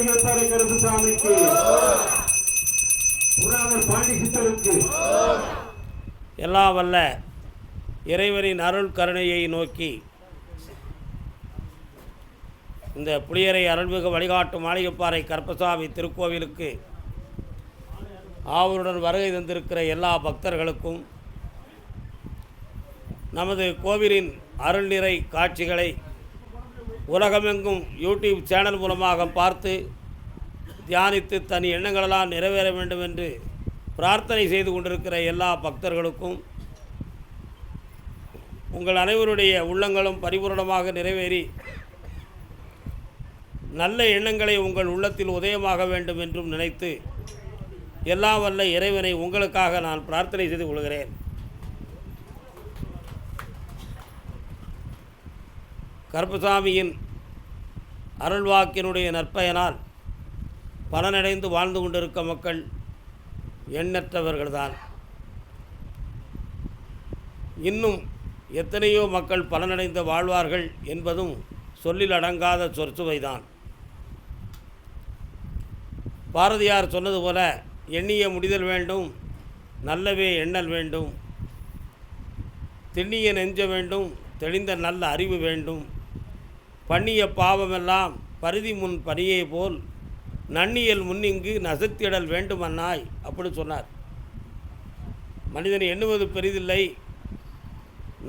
கருப்புசாமிக்கு பாண்டி சித்தருக்கு எல்லாம் வல்ல இறைவனின் அருள் கருணையை நோக்கி இந்த புளியரை அருள்மிகு வழிகாட்டும் மாளிகைப்பாறை கற்பசாமி திருக்கோவிலுக்கு ஆவலுடன் வருகை தந்திருக்கிற எல்லா பக்தர்களுக்கும் நமது கோவிலின் அருள்நிறை காட்சிகளை உலகமெங்கும் யூடியூப் சேனல் மூலமாக பார்த்து தியானித்து தன் எண்ணங்களெல்லாம் நிறைவேற வேண்டும் என்று பிரார்த்தனை செய்து கொண்டிருக்கிற எல்லா பக்தர்களுக்கும் உங்கள் அனைவருடைய உள்ளங்களும் பரிபூரணமாக நிறைவேறி நல்ல எண்ணங்களை உங்கள் உள்ளத்தில் உதயமாக வேண்டும் என்றும் நினைத்து எல்லாம் வல்ல இறைவனை உங்களுக்காக நான் பிரார்த்தனை செய்து கொள்கிறேன். கருப்பசாமியின் அருள்வாக்கினுடைய நற்பயனால் பலனடைந்து வாழ்ந்து கொண்டிருக்க மக்கள் எண்ணற்றவர்கள்தான். இன்னும் எத்தனையோ மக்கள் பலனடைந்து வாழ்வார்கள் என்பதும் சொல்லில் அடங்காத சொற்சுவைதான். பாரதியார் சொன்னது போல எண்ணிய முடிதல் வேண்டும் நல்லவே எண்ணல் வேண்டும் திண்ணிய நெஞ்ச வேண்டும் தெளிந்த நல்ல அறிவு வேண்டும் பண்ணிய பாவமெல்லாம் பருதி முன் பணியே போல் நன்னியல் முன்னிங்கு நசத்திடல் வேண்டுமன்னாய் அப்படி சொன்னார். மனிதன் எண்ணுவது பெரிதில்லை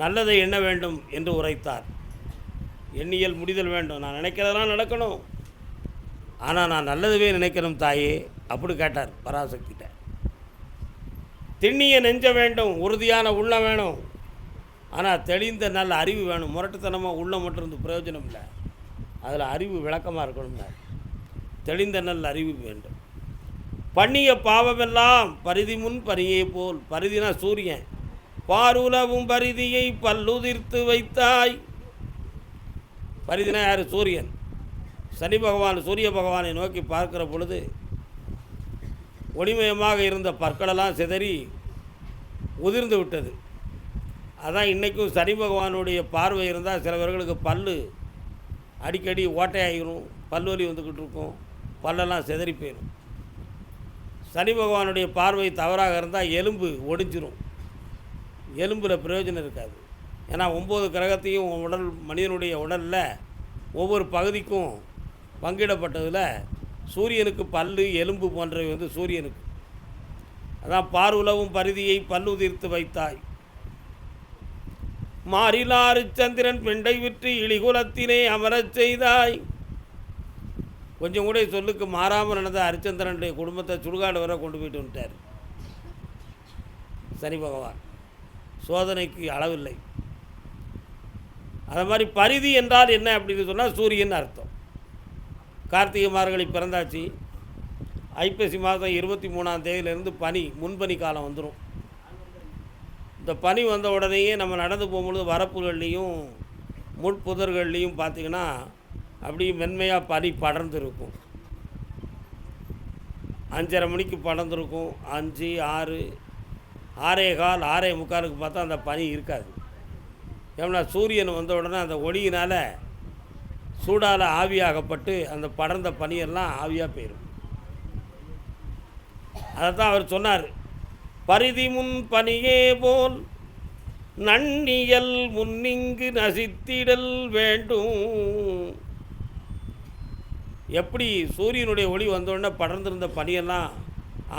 நல்லதை எண்ண வேண்டும் என்று உரைத்தார். எண்ணியல் முடிதல் வேண்டும். நான் நினைக்கிறதெல்லாம் நடக்கணும். ஆனால் நான் நல்லதுவே நினைக்கணும் தாயே அப்படி கேட்டார் பராசக்திட்ட. திண்ணிய நெஞ்ச வேண்டும் உறுதியான உள்ள வேணும். ஆனால் தெளிந்த நல்ல அறிவு வேணும். முரட்டுத்தனமாக உள்ளே மட்டும் இருந்து பிரயோஜனம் இல்லை. அதில் அறிவு விளக்கமாக இருக்கணும்னா தெளிந்த நல்ல அறிவு வேண்டும். பண்ணிய பாவமெல்லாம் பரிதி முன் பரியை போல். பரிதினா சூரியன். பாருலவும் பரிதியை பல்லுதிர்த்து வைத்தாய். பரிதினா யார்? சூரியன். சனி பகவான் சூரிய பகவானை நோக்கி பார்க்கிற பொழுது ஒளிமயமாக இருந்த பற்களெல்லாம் சிதறி உதிர்ந்து விட்டது. அதான் இன்றைக்கும் சனி பகவானுடைய பார்வை இருந்தால் சில பேர்களுக்கு பல்லு அடிக்கடி ஓட்டையாகிடும் பல்வலி வந்துக்கிட்டு இருக்கும் பல்லெல்லாம் சிதறி போயிடும் சனி பகவானுடைய பார்வை தவறாக இருந்தால் எலும்பு ஒடிஞ்சிரும். எலும்பில் பிரயோஜனம் இருக்காது. ஏன்னா ஒம்பது கிரகத்தையும் உடல் மனிதனுடைய உடலில் ஒவ்வொரு பகுதிக்கும் பங்கிடப்பட்டதில் சூரியனுக்கு பல்லு எலும்பு போன்றவை வந்து சூரியனுக்கு. அதான் பார்வுலவும் பரிதியை பல்லுதிர்த்து வைத்தாய். மாறிலாறு சந்திரன் பெண்டை விற்று இழிகுலத்தினை அமரச் செய்தாய். கொஞ்சம் கூட சொல்லுக்கு மாறாமல் நடந்த ஹரிச்சந்திரனுடைய குடும்பத்தை சுடுகாடு வர கொண்டு போயிட்டு வந்துட்டார். சனி பகவான். சோதனைக்கு அளவில்லை. அது மாதிரி பரிதி என்றால் என்ன அப்படின்னு சொன்னால் சூரியன் அர்த்தம். கார்த்திகை மார்கழி பிறந்தாச்சு. ஐப்பசி மாதம் இருபத்தி மூணாம் தேதியிலேருந்து பனி முன்பனி காலம் வந்துடும் இந்த பனி வந்த உடனேயே நம்ம நடந்து போகும்பொழுது வரப்புகள்லேயும் முட்புதர்கள்லேயும் பார்த்திங்கன்னா அப்படியே மென்மையாக பனி படர்ந்து இருக்கும் அஞ்சரை மணிக்கு படர்ந்துருக்கும். அஞ்சு ஆறு ஆறே கால் ஆறே முக்காலுக்கு பார்த்தா அந்த பனி இருக்காது. ஏன்னா சூரியன் வந்த உடனே அந்த ஒளியினால் சூடால் ஆவியாகப்பட்டு அந்த படர்ந்த பனியெல்லாம் ஆவியாக போயிடும் அதை தான் அவர் சொன்னார். பரிதி முன் பனியே போல் நன்னியல் முன்னிங்கு நசித்திடல் வேண்டும். எப்படி சூரியனுடைய ஒளி வந்தோடனே படர்ந்திருந்த பனியெல்லாம்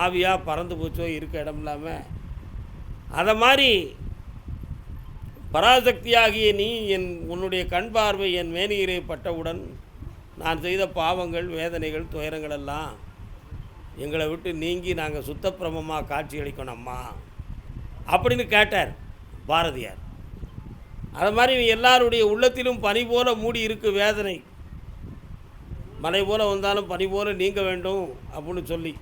ஆவியாக பறந்து போச்சோ இருக்க இடம் இல்லாமல் அதை மாதிரி பராசக்தியாகிய நீ என் உன்னுடைய கண் பார்வை என் மேனியிலே பட்டவுடன் நான் செய்த பாவங்கள் வேதனைகள் துயரங்கள் எல்லாம் எங்களை விட்டு நீங்கி நாங்கள் சுத்தப்பிரமமாக காட்சியளிக்கணும் அம்மா. அப்படின்னு கேட்டார் பாரதியார். அது மாதிரி எல்லாருடைய உள்ளத்திலும் பனி போல மூடி இருக்கு வேதனை. மலை போல வந்தாலும் பனி போல நீங்க வேண்டும் அப்படின்னு சொல்லி.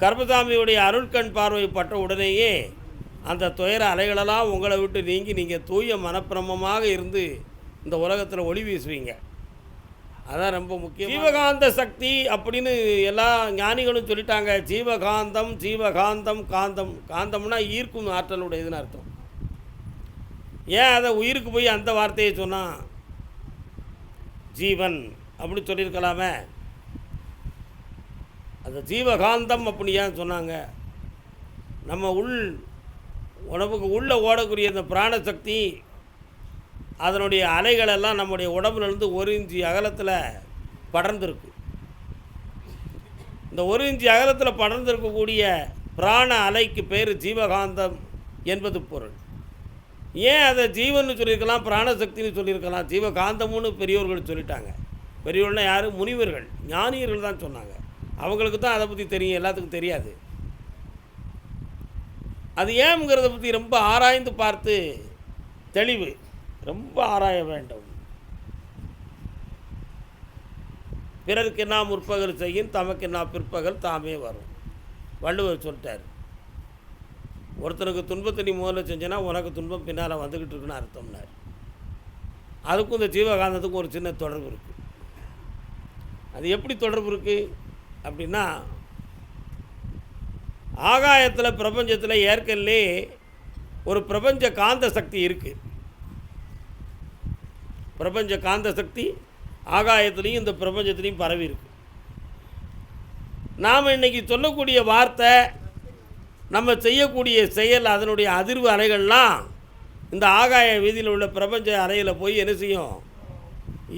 கர்மசாமியுடைய அருள்கண் பார்வை பட்ட உடனேயே அந்த துயர அலைகளெல்லாம் உங்களை விட்டு நீங்கி நீங்கள் தூய மனப்பிரமமாக இருந்து இந்த உலகத்தில் ஒளி வீசுவீங்க. அதான் ரொம்ப முக்கியம் ஜீவகாந்த சக்தி அப்படின்னு எல்லா ஞானிகளும் சொல்லிட்டாங்க. ஜீவகாந்தம் ஜீவகாந்தம் காந்தம். காந்தம்னா ஈர்க்கும் ஆற்றலுடையதுன்னு அர்த்தம். ஏன் அதை உயிருக்கு போய் அந்த வார்த்தையை சொன்னான் ஜீவன் அப்படின்னு சொல்லியிருக்கலாமே. அந்த ஜீவகாந்தம் அப்படி ஏன் சொன்னாங்க? நம்ம உள் உடம்புக்கு உள்ளே ஓடக்கூடிய அந்த பிராணசக்தி அதனுடைய அலைகளெல்லாம் நம்முடைய உடம்புலேருந்து ஒரு இன்ச்சு அகலத்தில் படர்ந்திருக்கு. இந்த ஒரு இன்ச்சு அகலத்தில் படர்ந்திருக்கக்கூடிய பிராண அலைக்கு பேர் ஜீவகாந்தம் என்பது பொருள். ஏன் அதை ஜீவன்னு சொல்லியிருக்கலாம் பிராணசக்தின்னு சொல்லியிருக்கலாம்? ஜீவகாந்தம்னு பெரியோர்கள் சொல்லிட்டாங்க. பெரியோர்கள்னா யார்? முனிவர்கள் ஞானியர்கள் தான் சொன்னாங்க. அவங்களுக்கு தான் அதை பற்றி தெரியும் எல்லாத்துக்கும் தெரியாது. அது ஏங்கிறத பற்றி ரொம்ப ஆராய்ந்து பார்த்து தெளிவு. ரொம்ப ஆராய வேண்டும். பிறருக்கு என்ன முற்பகல் செய்யும் தமக்கு என்ன பிற்பகல் தாமே வரும். வள்ளுவர் சொல்லிட்டார். ஒருத்தனுக்கு துன்பத்தை நீ முதல்ல செஞ்சேன்னா உனக்கு துன்பம் பின்னால் வந்துக்கிட்டு இருக்குன்னு அர்த்தம்னார். அதுக்கும் இந்த ஜீவகாந்தத்துக்கும் ஒரு சின்ன தொடர்பு இருக்குது அது எப்படி தொடர்பு இருக்குது அப்படின்னா ஆகாயத்தில் பிரபஞ்சத்தில் ஏற்கனவே ஒரு பிரபஞ்ச காந்த சக்தி இருக்குது பிரபஞ்ச காந்த சக்தி ஆகாயத்துலேயும் இந்த பிரபஞ்சத்துலேயும் பரவி இருக்கு. நாம் இன்னைக்கு சொல்லக்கூடிய வார்த்தை நம்ம செய்யக்கூடிய செயல் அதனுடைய அதிர்வு அலைகள்லாம் இந்த ஆகாய வீதியில் உள்ள பிரபஞ்ச அலையில் போய் என்ன செய்யும்?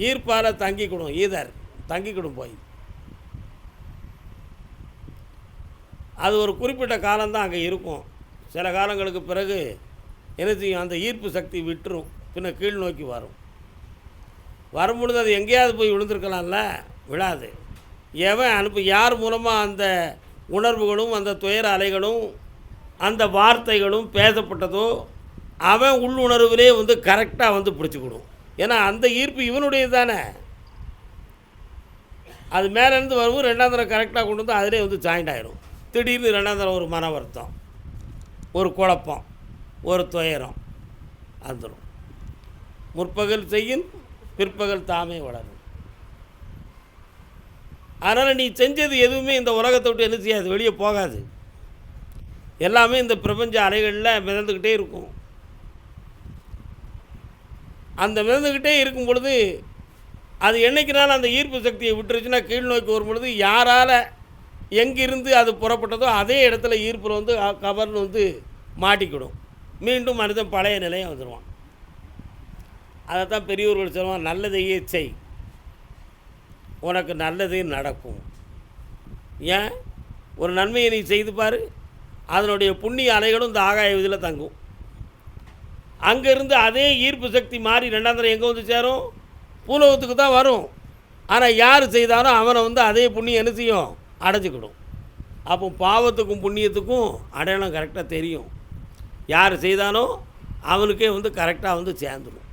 ஈர்ப்பால் தங்கிக்கிடும் ஈதர் தங்கிக்கிடும் போய். அது ஒரு குறிப்பிட்ட காலம்தான் அங்கே இருக்கும். சில காலங்களுக்கு பிறகு என்ன செய்யும்? அந்த ஈர்ப்பு சக்தி விட்டுரும் பின்ன கீழ் நோக்கி வரும். வரும்பொழுது அது எங்கேயாவது போய் விழுந்திருக்கலாம்ல? விழாது. எவன் அனுப்பு யார் மூலமாக அந்த உணர்வுகளும் அந்த துயர அலைகளும் அந்த வார்த்தைகளும் பேசப்பட்டதோ அவன் உள்ளுணர்விலே வந்து கரெக்டாக வந்து பிடிச்சிக்கிடும். ஏன்னா அந்த ஈர்ப்பு இவனுடையது தானே. அது மேலேருந்து வரும்போது ரெண்டாம் தரம் கரெக்டாக கொண்டு வந்து அதிலே வந்து ஜாயிண்ட் ஆகிடும் திடீர்னு ரெண்டாம் தரம் ஒரு மன வருத்தம் ஒரு குழப்பம் ஒரு துயரம் வந்துடும் முற்பகல் செய்யும் பிற்பகல் தாமே வளரும். அதனால் நீ செஞ்சது எதுவுமே இந்த உலகத்தை விட்டு என்ன செய்யாது வெளியே போகாது. எல்லாமே இந்த பிரபஞ்ச அலைகளில் மிதந்துக்கிட்டே இருக்கும். அந்த மிதந்துக்கிட்டே இருக்கும் பொழுது அது என்னைக்குனாலும் அந்த ஈர்ப்பு சக்தியை விட்டுருச்சுன்னா கீழ் நோக்கி வரும் பொழுது யாரால் எங்கிருந்து அது புறப்பட்டதோ அதே இடத்துல ஈர்ப்பில் வந்து கவர்னு வந்து மாட்டிக்கிடும். மீண்டும் மனிதன் பழைய நிலையை வந்துடுவான் அதை தான் பெரியவர்கள் சொல்லுவாங்க நல்லதையே செய். உனக்கு நல்லதே நடக்கும். ஏன்? ஒரு நன்மையை நீ செய்து பாரு. அதனுடைய புண்ணிய அலைகளும் இந்த ஆகாய இதில் தங்கும். அங்கேருந்து அதே ஈர்ப்பு சக்தி மாறி ரெண்டாம் தரம் எங்கே வந்து சேரும்? பூலோகத்துக்கு தான் வரும். ஆனால் யார் செய்தாலும் அவனை வந்து அதே புண்ணியம் என்ன செய்யும்? அடைஞ்சிக்கிடும். அப்போ பாவத்துக்கும் புண்ணியத்துக்கும் அடையாளம் கரெக்டாக தெரியும். யார் செய்தாலும் அவனுக்கே வந்து கரெக்டாக வந்து சேர்ந்துடும்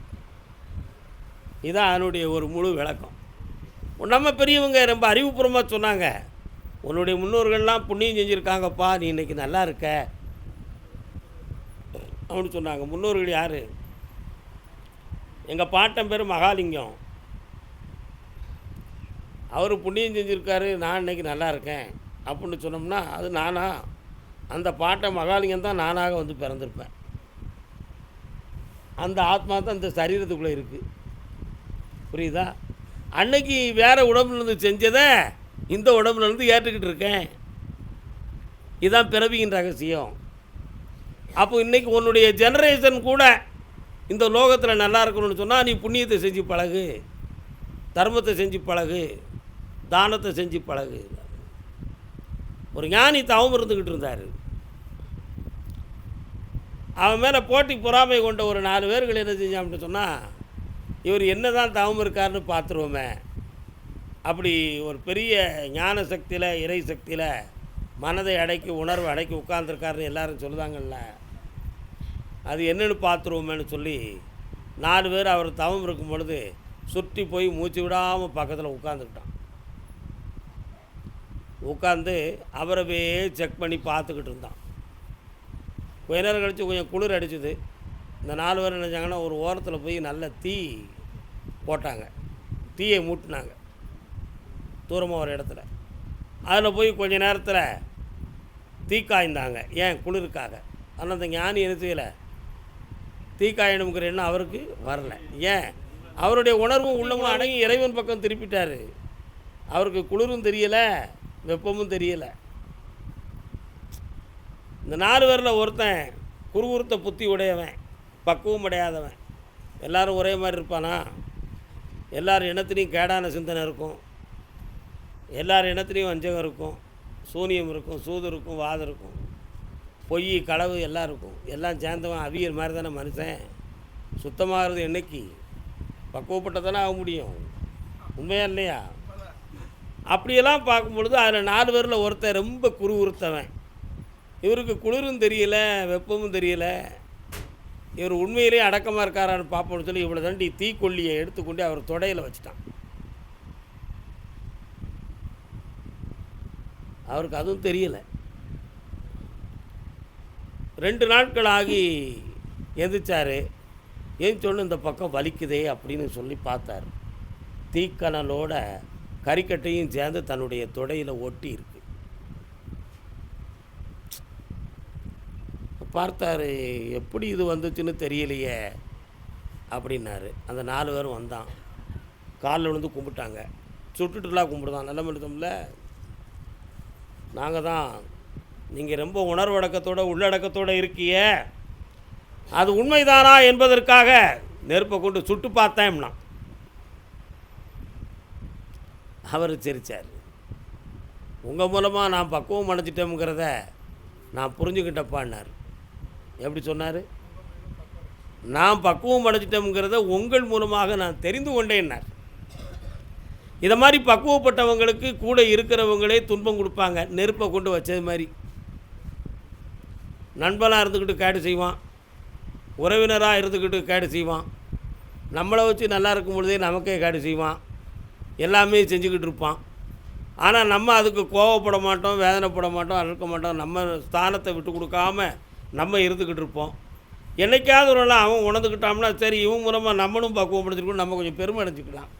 இதுதான் அதனுடைய ஒரு முழு விளக்கம். நம்ம பெரியவங்க ரொம்ப அறிவுபூர்வமாக சொன்னாங்க உன்னுடைய முன்னோர்கள்லாம் புண்ணியம் செஞ்சுருக்காங்கப்பா நீ இன்னைக்கு நல்லா இருக்க. அப்படின்னு சொன்னாங்க. முன்னோர்கள் யார்? எங்கள் பாட்டன் பேர் மகாலிங்கம். அவர் புண்ணியம் செஞ்சுருக்காரு நான் இன்னைக்கு நல்லா இருக்கேன். அப்படின்னு சொன்னோம்னா அது நானா? அந்த பாட்டை மகாலிங்கம் தான் நானாக வந்து பிறந்திருப்பேன். அந்த ஆத்மா தான் இந்த சரீரத்துக்குள்ளே இருக்குது புரியுதா? அன்னைக்கு வேறு உடம்புலேருந்து செஞ்சதை இந்த உடம்புலேருந்து ஏற்றுக்கிட்டு இருக்கேன். இதுதான் பிறவியின் ரகசியம். அப்போ இன்றைக்கி உன்னுடைய ஜெனரேஷன் கூட இந்த லோகத்தில் நல்லா இருக்கணும்னு சொன்னால் நீ புண்ணியத்தை செஞ்சு பழகு. தர்மத்தை செஞ்சு பழகு. தானத்தை செஞ்சு பழகு. ஒரு ஞானி தவம் இருந்துக்கிட்டு இருந்தார். அவன் மேலே போட்டி பொறாமை கொண்ட ஒரு நாலு பேர்கள் என்ன செஞ்சான் அப்படின்னு சொன்னால் இவர் என்ன தான் தவம் இருக்காருன்னு பார்த்துருவோமே. அப்படி ஒரு பெரிய ஞான சக்தியில் இறை சக்தியில் மனதை அடக்கி உணர்வு அடக்கி உட்கார்ந்துருக்காருன்னு எல்லாரும் சொல்லுதாங்கல்ல. அது என்னென்னு பார்த்துருவோமேன்னு சொல்லி நாலு பேர் அவர் தவம் இருக்கும் பொழுது சுற்றி போய் மூச்சு விடாமல் பக்கத்தில் உட்காந்துக்கிட்டான் உட்காந்து அவரவே செக் பண்ணி பார்த்துக்கிட்டு இருந்தான். கொஞ்ச நேரம் கழித்து கொஞ்சம் குளிர் அடிச்சுது. இந்த நாலு பேர் நினச்சாங்கன்னா ஒரு ஓரத்தில் போய் நல்ல தீ போட்டாங்க. தீயை மூட்டினாங்க. தூரமாக ஒரு இடத்துல. அதில் போய் கொஞ்ச நேரத்தில் தீக்காய்ந்தாங்க ஏன்? குளிருக்காக. ஆனால் அந்த ஞானி என்ன செய்யலை? தீ எண்ணம் அவருக்கு வரல. ஏன்? அவருடைய உணர்வும் உள்ளமும் அடங்கி இறைவன் பக்கம் திருப்பிட்டார் அவருக்கு குளிரும் தெரியலை வெப்பமும் தெரியலை. இந்த நாலு பேரில் ஒருத்தன் குறுகுறுத்த புத்தி உடையவன் பக்குவம் அடையாதவன் எல்லோரும் ஒரே மாதிரி இருப்பானா? எல்லார் இனத்துலேயும் கேடான சிந்தனை இருக்கும். எல்லார் இனத்துலேயும் வஞ்சகம் இருக்கும். சூனியம் இருக்கும் சூது இருக்கும் வாதம் இருக்கும். பொய் களவு எல்லாம் இருக்கும். எல்லாம் சேர்ந்தவன் அவியல் மாதிரி தானே மனுஷன். சுத்தமாகிறது என்னைக்கு? பக்குவப்பட்டதானே ஆக முடியும். உண்மையா இல்லையா? அப்படியெல்லாம் பார்க்கும் பொழுது அதில் நாலு பேரில் ஒருத்தன் ரொம்ப குறுகுறுத்தவன் இவருக்கு குளிரும் தெரியல வெப்பமும் தெரியல. இவர் உண்மையிலே அடக்கமாக இருக்காரான்னு பார்ப்போம்னு சொல்லி இவ்வளோ தாண்டி தீக்கொல்லியை எடுத்துக்கொண்டு அவர் தொடையில் வச்சுட்டான். அவருக்கு அதுவும் தெரியல. ரெண்டு நாட்கள் ஆகி எந்திரிச்சாரு எந்திரிச்சோன்னு இந்த பக்கம் வலிக்குதே அப்படின்னு சொல்லி பார்த்தார். தீக்கணலோட கறிக்கட்டையும் சேர்ந்து தன்னுடைய தொடையில் ஒட்டி இருக்குது பார்த்தாரு எப்படி இது வந்துச்சுன்னு தெரியலையே அப்படின்னாரு. அந்த நாலு பேரும் வந்தான். காலில் விழுந்து கும்பிட்டாங்க. சுட்டுட்டுலாம் கும்பிடுதான். நல்ல மனிதம்ல நாங்கள் தான் நீங்கள் ரொம்ப உணர்வடக்கத்தோட உள்ளடக்கத்தோட இருக்கியே. அது உண்மைதானா என்பதற்காக நெருப்பை கொண்டு சுட்டு பார்த்தேன்னா அவர் சிரித்தார் உங்கள் மூலமாக நான் பக்குவம் அடைஞ்சிட்டோங்கிறத நான் புரிஞ்சுக்கிட்டப்பான்னார் எப்படி சொன்னார்? நான் பக்குவம் அடைஞ்சிட்டோங்கிறத உங்கள் மூலமாக நான் தெரிந்து கொண்டேன்னார். இதை மாதிரி பக்குவப்பட்டவங்களுக்கு கூட இருக்கிறவங்களே துன்பம் கொடுப்பாங்க. நெருப்பை கொண்டு வச்சது மாதிரி. நண்பனாக இருந்துக்கிட்டு கேடு செய்வான். உறவினராக இருந்துக்கிட்டு கேடு செய்வான். நம்மளை வச்சு நல்லா இருக்கும் பொழுதே நமக்கே கேடு செய்வான். எல்லாமே செஞ்சுக்கிட்டு இருப்பான். ஆனால் நம்ம அதுக்கு கோவப்பட மாட்டோம் வேதனைப்பட மாட்டோம் அழுக்க மாட்டோம். நம்ம ஸ்தானத்தை விட்டு கொடுக்காம நம்ம இருந்துக்கிட்டு இருப்போம். என்னைக்காவது ஒரு நாள் அவன் உணர்ந்துக்கிட்டான்னா சரி இவன் மூலமாக நம்மளும் பக்குவப்படுத்திருக்கோம் நம்ம கொஞ்சம் பெருமை அடைஞ்சிக்கலாம்.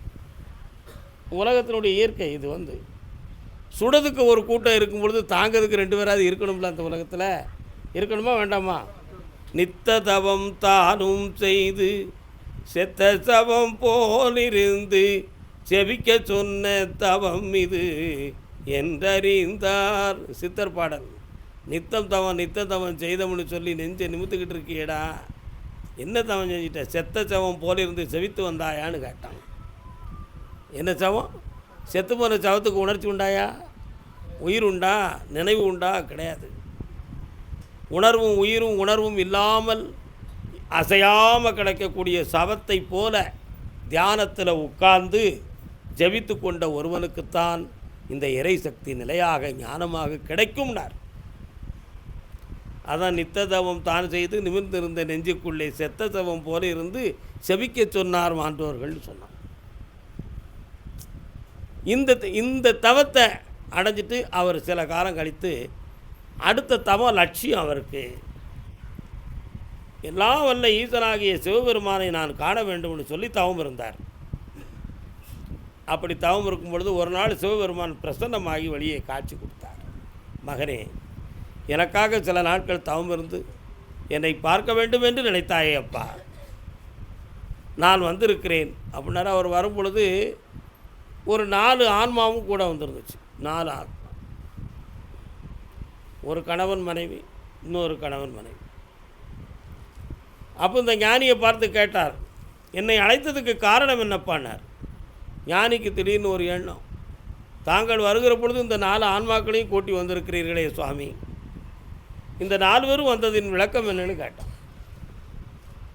உலகத்தினுடைய இயற்கை இது வந்து சுடதுக்கு ஒரு கூட்டம் இருக்கும் பொழுது தாங்கிறதுக்கு ரெண்டு பேராது இருக்கணும்ல அந்த உலகத்தில்? இருக்கணுமா வேண்டாமா? நித்த தவம் தானும் செய்து செத்த தவம் போலிருந்து செவிக்க சொன்ன தவம் இது என்றறிந்தார் சித்தர் பாடல். நித்தம் தவம் நித்த தவம் செய்தமுன்னு சொல்லி நெஞ்சை நிமித்துக்கிட்டு இருக்கியேடா. என்ன தவம் செஞ்சிட்ட? செத்த சவம் போலிருந்து செவித்து வந்தாயான்னு கேட்டான். என்ன சவம்? செத்து போன சவத்துக்கு உணர்ச்சி உண்டாயா? உயிர் உண்டா? நினைவு உண்டா? கிடையாது. உணர்வும் உயிரும் உணர்வும் இல்லாமல் அசையாமல் கிடைக்கக்கூடிய சவத்தை போல தியானத்தில் உட்கார்ந்து ஜபித்து கொண்ட ஒருவனுக்குத்தான் இந்த இறை சக்தி நிலையாக ஞானமாக கிடைக்கும்னார். அதான் நித்த தவம் தான் செய்து நிமிர்ந்திருந்த நெஞ்சுக்குள்ளே செத்த தவம் போல இருந்து செபிக்க சொன்னார் மாண்டோர்கள் சொன்னார் இந்த இந்த தவத்தை அடைஞ்சிட்டு அவர் சில காலம் கழித்து அடுத்த தவம் லட்சியம் அவருக்கு. எல்லாம் வல்ல ஈசனாகிய சிவபெருமானை நான் காண வேண்டும்னு சொல்லி தவம் இருந்தார். அப்படி தவம் இருக்கும் பொழுது ஒரு நாள் சிவபெருமான் பிரசன்னமாகி வெளியே காட்சி கொடுத்தார். மகனே எனக்காக சில நாட்கள் தவம் இருந்து என்னை பார்க்க வேண்டும் என்று நினைத்தாயே அப்பா. நான் வந்திருக்கிறேன். அப்படின்னாரு. அவர் வரும் பொழுது ஒரு நாலு ஆன்மாவும் கூட வந்துருந்துச்சு. நாலு ஆன்மா. ஒரு கணவன் மனைவி இன்னொரு கணவன் மனைவி. அப்போ இந்த ஞானியை பார்த்து கேட்டார் என்னை அழைத்ததுக்கு காரணம் என்னப்பானார் ஞானிக்கு திடீர்னு ஒரு எண்ணம். தாங்கள் வருகிற பொழுது இந்த நாலு ஆன்மாக்களையும் கூட்டி வந்திருக்கிறீர்களே சுவாமி. இந்த நாலு பேரும் வந்ததின் விளக்கம் என்னன்னு கேட்டான்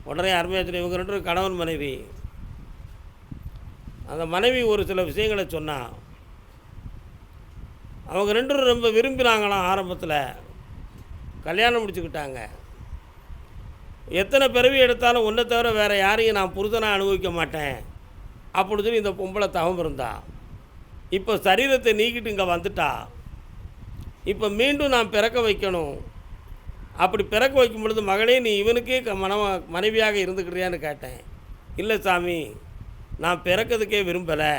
உடனே அருமையாச்சனை இவங்க ரெண்டு கணவன் மனைவி. அந்த மனைவி ஒரு சில விஷயங்களை சொன்னான் அவங்க ரெண்டு ரொம்ப விரும்பினாங்களாம் ஆரம்பத்தில். கல்யாணம் முடிச்சுக்கிட்டாங்க. எத்தனை பிறவி எடுத்தாலும் ஒன்றை தவிர வேறு யாரையும் நான் புருஷனாக அனுபவிக்க மாட்டேன். அப்படி சொல்லி இந்த பொம்பளை தவம் இருந்தா. இப்போ சரீரத்தை நீக்கிட்டு இங்கே வந்துட்டா. இப்போ மீண்டும் நான் பிறக்க வைக்கணும். அப்படி பிறக்க வைக்கும் பொழுது மகளே நீ இவனுக்கே க மனைவியாக இருந்துக்கிறியான்னு கேட்டேன். இல்லை சாமி நான் பிறக்கிறதுக்கே விரும்பலை.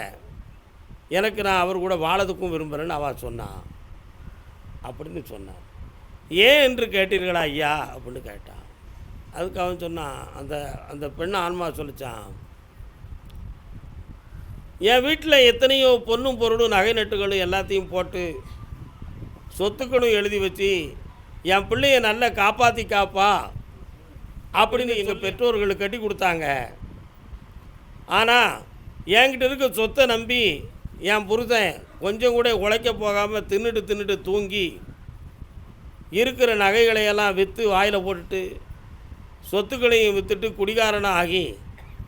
எனக்கு நான் அவர் கூட வாழதுக்கும் விரும்பலைன்னு அவன் சொன்னான் அப்படின்னு சொன்னான் ஏன் என்று கேட்டீர்களா ஐயா? அப்படின்னு கேட்டான். அதுக்கு அவன் சொன்னான் அந்த அந்த பெண்ணை ஆன்மா சொல்லிச்சான் என் வீட்டில் எத்தனையோ பொண்ணும் பொருளும் நகை நட்டுகளும் எல்லாத்தையும் போட்டு சொத்துக்களும் எழுதி வச்சு என் பிள்ளைய நல்லா காப்பாற்றி காப்பா அப்படின்னு எங்கள் பெற்றோர்கள் கட்டி கொடுத்தாங்க. ஆனால் என்கிட்ட இருக்க சொத்தை நம்பி என் புருஷன் கொஞ்சம் கூட உழைக்க போகாமல் தின்னுட்டு தின்னுட்டு தூங்கி இருக்கிற நகைகளையெல்லாம் விற்று வாயில் போட்டுட்டு சொத்துக்களையும் விற்றுட்டு குடிகாரனாக ஆகி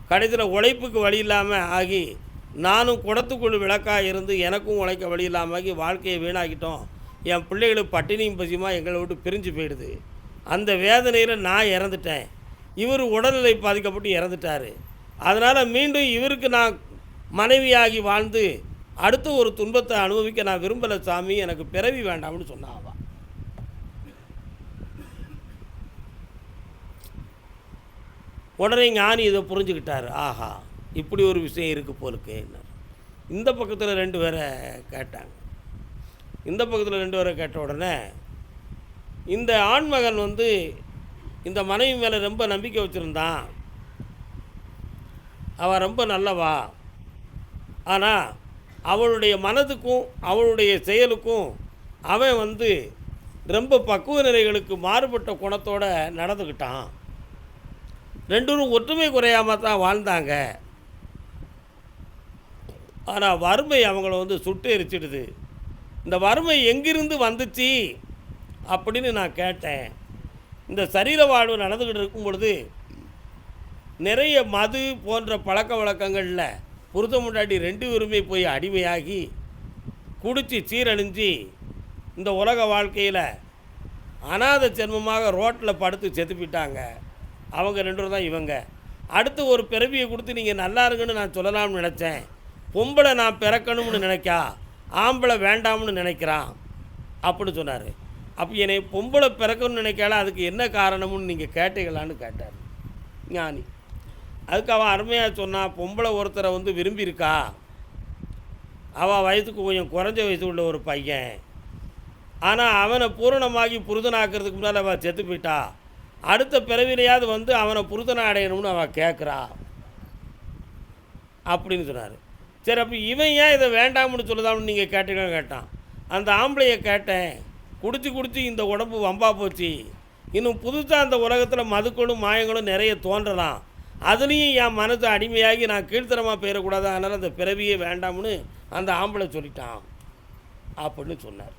கடைசியில் உழைப்புக்கு வழி இல்லாமல் ஆகி நானும் குடத்துக்குள் விளக்காக இருந்து எனக்கும் உழைக்க வழி இல்லாமல் ஆகி வாழ்க்கையை வீணாக்கிட்டோம். என் பிள்ளைகளுக்கு பட்டினியும் பசியுமா எங்களை விட்டு பிரிஞ்சு போயிடுது. அந்த வேதனையில் நான் இறந்துட்டேன். இவர் உடல்நிலை பாதிக்கப்பட்டு இறந்துட்டார். அதனால் மீண்டும் இவருக்கு நான் மனைவியாகி வாழ்ந்து அடுத்த ஒரு துன்பத்தை அனுபவிக்க நான் விரும்பலை சாமி எனக்கு பிறவி வேண்டாம்னு சொன்னாவா உடனே ஞானி இதை புரிஞ்சுக்கிட்டாரு. ஆஹா இப்படி ஒரு விஷயம் இருக்குது போலுக்கு இந்த பக்கத்தில் ரெண்டு பேரை கேட்டாங்க. இந்த பக்கத்தில் ரெண்டு பேரை கேட்ட உடனே இந்த ஆண்மகன் வந்து இந்த மனைவி மேலே ரொம்ப நம்பிக்கை வச்சுருந்தான். அவள் ரொம்ப நல்லவா. ஆனால் அவளுடைய மனதுக்கும் அவளுடைய செயலுக்கும் அவன் வந்து ரொம்ப பக்குவ நிலைகளுக்கு மாறுபட்ட குணத்தோட நடந்துக்கிட்டான் ரெண்டும் ஒற்றுமை குறையாமல் தான் வாழ்ந்தாங்க. ஆனால் வறுமை அவங்கள வந்து சுட்டு எரிச்சிடுது இந்த வறுமை எங்கிருந்து வந்துச்சு அப்படின்னு நான் கேட்டேன். இந்த சரீர வாழ்வு நடந்துக்கிட்டு இருக்கும் பொழுது நிறைய மது போன்ற பழக்க வழக்கங்களில் புருத்த முண்டாட்டி ரெண்டு பேருமே போய் அடிமையாகி குடித்து சீரழிஞ்சு இந்த உலக வாழ்க்கையில் அனாதை ஜென்மமாக ரோட்டில் படுத்து செத்துப்பிட்டாங்க அவங்க ரெண்டு பேரும் தான் இவங்க. அடுத்து ஒரு பிறவியை கொடுத்து நீங்கள் நல்லா இருக்குன்னு நான் சொல்லலாம்னு நினச்சேன். பொம்பளை நான் பிறக்கணும்னு நினைக்கா? ஆம்பளை வேண்டாம்னு நினைக்கிறான். அப்படின்னு சொன்னார். அப்போ என்னை பொம்பளை பிறக்கணும்னு நினைக்கல அதுக்கு என்ன காரணம்னு நீங்கள் கேட்டீங்களான்னு கேட்டார். ஞானி. அதுக்கு அவன் அருமையாக சொன்னான் பொம்பளை ஒருத்தரை வந்து விரும்பியிருக்கா? அவள் வயசுக்கு கொஞ்சம் குறைஞ்ச வயசு உள்ள ஒரு பையன். ஆனால் அவனை பூரணமாகி புருதனாக்கிறதுக்கு முன்னால் அவள் செத்து போயிட்டா. அடுத்த பிறவிலையாவது வந்து அவனை புருதனை அடையணும்னு அவள் கேட்குறா அப்படின்னு சொன்னார். சரி அப்போ இவன் ஏன் இதை வேண்டாம்னு சொல்லுதாம்னு நீங்கள் கேட்டீங்கன்னு கேட்டான். அந்த ஆம்பளையை கேட்டேன் குடிச்சு குடிச்சு இந்த உடம்பு வம்பா போச்சு. இன்னும் புதுசாக அந்த உலகத்தில் மதுக்களும் மாயங்களும் நிறைய தோன்றலாம். அதுலேயும் என் மனசு அடிமையாகி நான் கீழ்த்தரமாக போயிடக்கூடாது அதனால் அந்த பிறவியே வேண்டாம்னு அந்த ஆம்பளை சொல்லிட்டான் அப்படின்னு சொன்னார்.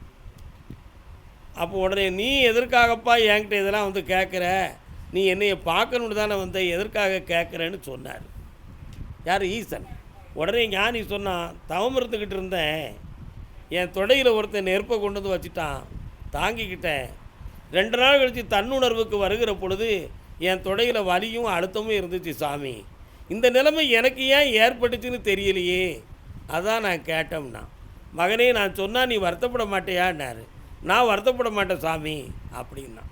அப்போ உடனே நீ எதற்காகப்பா என்கிட்ட இதெல்லாம் வந்து கேட்குற நீ என்னைய பார்க்கணுன்னு தானே வந்த எதற்காக கேட்குறேன்னு சொன்னார். யார்? ஈசன். உடனே ஞானி சொன்னான் தவம் இருந்துக்கிட்டு இருந்தேன். என் தொடையில் ஒருத்தன் நெருப்பை கொண்டு வந்து வச்சுட்டான். தாங்கிக்கிட்டேன். ரெண்டு நாள் கழித்து தன்னுணர்வுக்கு வருகிற பொழுது என் தொடையில் வலியும் அழுத்தமும் இருந்துச்சு சாமி. இந்த நிலைமை எனக்கு ஏன் ஏற்பட்டுச்சுன்னு தெரியலையே. அதான் நான் கேட்டோம்னா. மகனே நான் சொன்னால் நீ வருத்தப்பட மாட்டேயான்னாரு. நான் வருத்தப்பட மாட்டேன் சாமி. அப்படின்னா.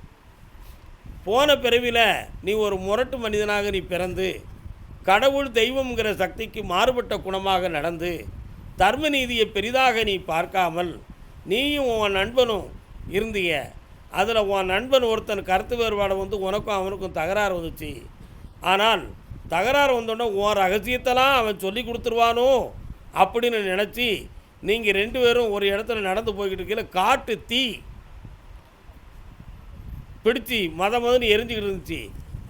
போன பிறவியில் நீ ஒரு முரட்டு மனிதனாக நீ பிறந்து கடவுள் தெய்வம்ங்கிற சக்திக்கு மாறுபட்ட குணமாக நடந்து தர்ம நீதியை பெரிதாக நீ பார்க்காமல் நீயும் உன் நண்பனும் இருந்திய அதில் உன் நண்பன் ஒருத்தன் கருத்து வேறுபாடு வந்து உனக்கும் அவனுக்கும் தகராறு வந்துச்சு. ஆனால் தகராறு வந்தோடனே உன் ரகசியத்தெல்லாம் அவன் சொல்லி கொடுத்துருவானோ அப்படின்னு நினச்சி நீங்கள் ரெண்டு பேரும் ஒரு இடத்துல நடந்து போய்கிட்டு இருக்கையில் காட்டு தீ பிடிச்சி மத மதன்னு எரிஞ்சுக்கிட்டு இருந்துச்சு.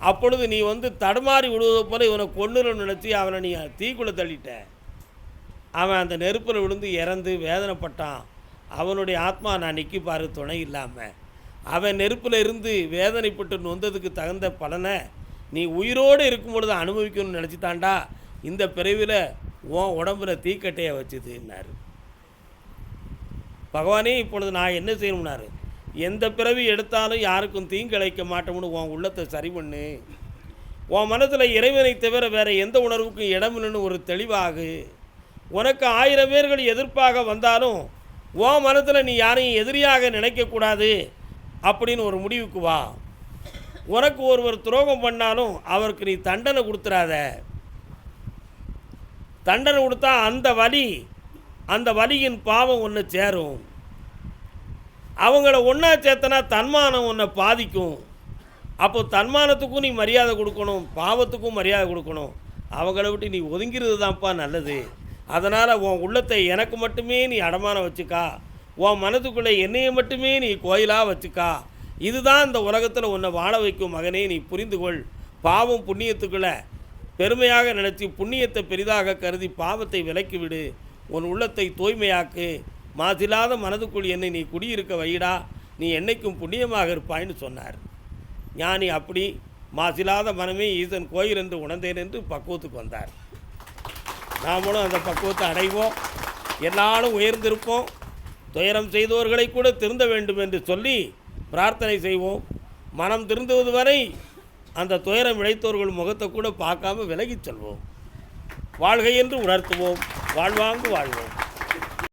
அப்பொழுது நீ வந்து தடுமாறி விடுவதை போல இவனை கொன்னுறன்னு நினச்சி அவனை நீ தீக்குள்ளே தள்ளிட்ட. அவன் அந்த நெருப்பில் விழுந்து இறந்து வேதனைப்பட்டான். அவனுடைய ஆத்மா நான் நிற்கி பாரு துணை இல்லாமல் அவன் நெருப்பில் இருந்து வேதனைப்பட்டு நொந்ததுக்கு தகுந்த பலனை நீ உயிரோடு இருக்கும் பொழுது அனுபவிக்கணும்னு நினச்சிட்டாண்டா? இந்த பிறவியில் உன் உடம்புல தீக்கட்டையை வச்சுதுன்னாரு. பகவானே இப்பொழுது நான் என்ன செய்யணும்னாரு? எந்த பிறவி எடுத்தாலும் யாருக்கும் தீங்கிழைக்க மாட்டோம்னு உன் உள்ளத்தை சரி பண்ணு. உன் மனத்தில் இறைவனை தவிர வேறு எந்த உணர்வுக்கும் இடமில்லைன்னு ஒரு தெளிவாகு. உனக்கு ஆயிரம் பேர்கள் எதிர்ப்பாக வந்தாலும் உன் மனத்தில் நீ யாரையும் எதிரியாக நினைக்கக்கூடாது அப்படின்னு ஒரு முடிவுக்கு வா. உனக்கு ஒருவர் துரோகம் பண்ணாலும் அவருக்கு நீ தண்டனை கொடுத்துறாத. தண்டனை கொடுத்தா அந்த வலி அந்த வலியின் பாவம் ஒன்று சேரும். அவங்கள ஒன்றா சேர்த்தனா தன்மானம் உன்னை பாதிக்கும். அப்போ தன்மானத்துக்கும் நீ மரியாதை கொடுக்கணும் பாவத்துக்கும் மரியாதை கொடுக்கணும். அவங்கள விட்டு நீ ஒதுங்கிறது தான்ப்பா நல்லது. அதனால் உன் உள்ளத்தை எனக்கு மட்டுமே நீ அடமானம் வச்சுக்கா. உன் மனதுக்குள்ளே என்னையை மட்டுமே நீ கோயிலாக வச்சுக்கா. இதுதான் இந்த உலகத்தில் உன்னை வாழ வைக்கும் மகனே நீ புரிந்து கொள் பாவம் புண்ணியத்துக்குள்ளே பெருமையாக நினச்சி புண்ணியத்தை பெரிதாக கருதி பாவத்தை விலக்கி விடு. உன் உள்ளத்தை தூய்மையாக்கு. மாசில்லாத மனதுக்குள் என்னை நீ குடியிருக்க வைடா நீ என்னைக்கும் புண்ணியமாக இருப்பாய்ன்னு சொன்னார். ஞானி அப்படி மாசில்லாத மனமே ஈசன் கோயில் என்று உணர்ந்தேன் என்று பக்குவத்துக்கு வந்தார். நாமளும் அந்த பக்குவத்தை அடைவோம். எல்லாரும் உயர்ந்திருப்போம். துயரம் செய்தவர்களை கூட திருந்த வேண்டும் என்று சொல்லி பிரார்த்தனை செய்வோம். மனம் திருந்துவது வரை அந்த துயரம் இழைத்தவர்கள் முகத்தை கூட பார்க்காம விலகிச் செல்வோம். வாழ்கை என்று உணர்த்துவோம். வாழ்வாங்கு வாழ்வோம்.